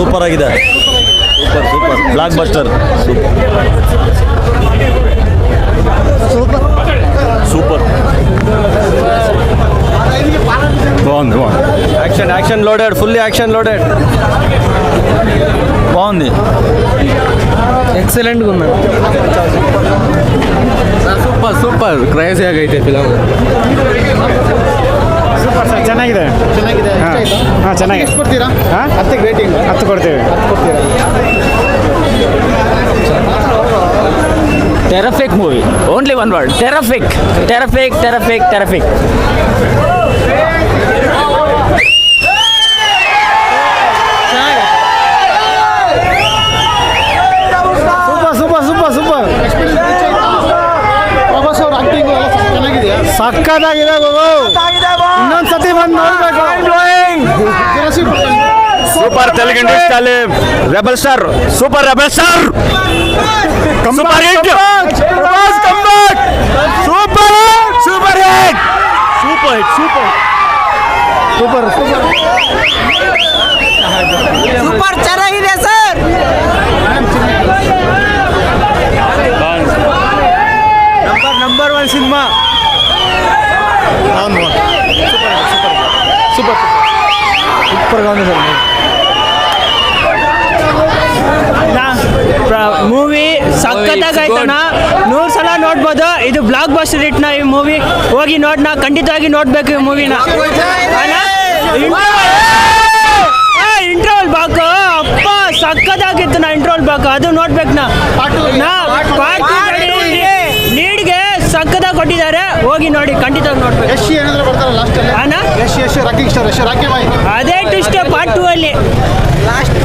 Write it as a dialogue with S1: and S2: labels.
S1: Super ಆಗಿದೆ super super blockbuster super బాగుంది బాగుంది action action loaded fully action loaded బాగుంది
S2: ఎక్సలెంట్గా ఉంది
S3: ಸೂಪರ್ ಸೂಪರ್ ಕ್ರೇಜಿ ಆಗೈತೆ ಫಿಲಮ್
S4: ಸೂಪರ್ ಸರ್ ಚೆನ್ನಾಗಿದೆ
S5: ಚೆನ್ನಾಗಿದೆ
S4: ಹಾಂ ಚೆನ್ನಾಗಿ. ಚೆನ್ನಾಗಿದೆ
S5: ಎಷ್ಟು ಕೊಡ್ತೀರಾ?
S4: ಹಾಂ?
S5: ಹತ್ತಿಗೆ ರೇಟಿಂಗ್
S4: ಹತ್ತು ಕೊಡ್ತೀವಿ.
S2: Terrific movie only one word terrific terrific terrific terrific
S4: super super super super
S5: Prabhas ಅವ್ರ ಆಕ್ಟಿಂಗ್ ಎಲ್ಲ ಚೆನ್ನಾಗಿದೆಯಾ?
S4: ಸಕ್ಕತ್ತಾಗಿದೆ ಬಾಬು ಇನ್ನೊಂದು ಸತಿ ಬಂದು ನೋಡ್ಬೇಕು.
S1: Super Telugu industry rebel star super rebel star. Super hit. Super super hit. Super hit super.
S4: Super super.
S2: Super చెరహిరే sir.
S4: Number number one cinema super super super సూపర్గా ఉంది సార్.
S6: ಮೂವಿ ಸಖತ್ತಾಗೈತಣ್ಣ ನೂರು ಸಲ ನೋಡ್ಬೋದು. ಇದು ಬ್ಲಾಕ್ ಬಸ್ಟರ್ ಇಟ್ಟನ ಈ movie ಹೋಗಿ ನೋಡ್ನ ಖಂಡಿತವಾಗಿ ನೋಡ್ಬೇಕು ಈ ಮೂವಿನ ಇಂಟ್ರೋಲ್ ಬಾಕು. ಅಪ್ಪ ಸಖತ್ತಾಗಿತ್ತು ನಾ ಇಂಟ್ರೋಲ್ ಬಾಕು. ಅದು ನೋಡ್ಬೇಕು ನಾ. ಲೀಡ್ಗೆ ಕೊಟ್ಟಿದ್ದಾರೆ. ಹೋಗಿ ನೋಡಿ ಖಂಡಿತವಾಗಿ ನೋಡ್ಬೇಕು.
S5: ಅದೇ ಟ್ವಿಸ್ಟ್ ಪಾರ್ಟ್ ಟೂ ಅಲ್ಲಿ.
S6: ಅಣ್ಣ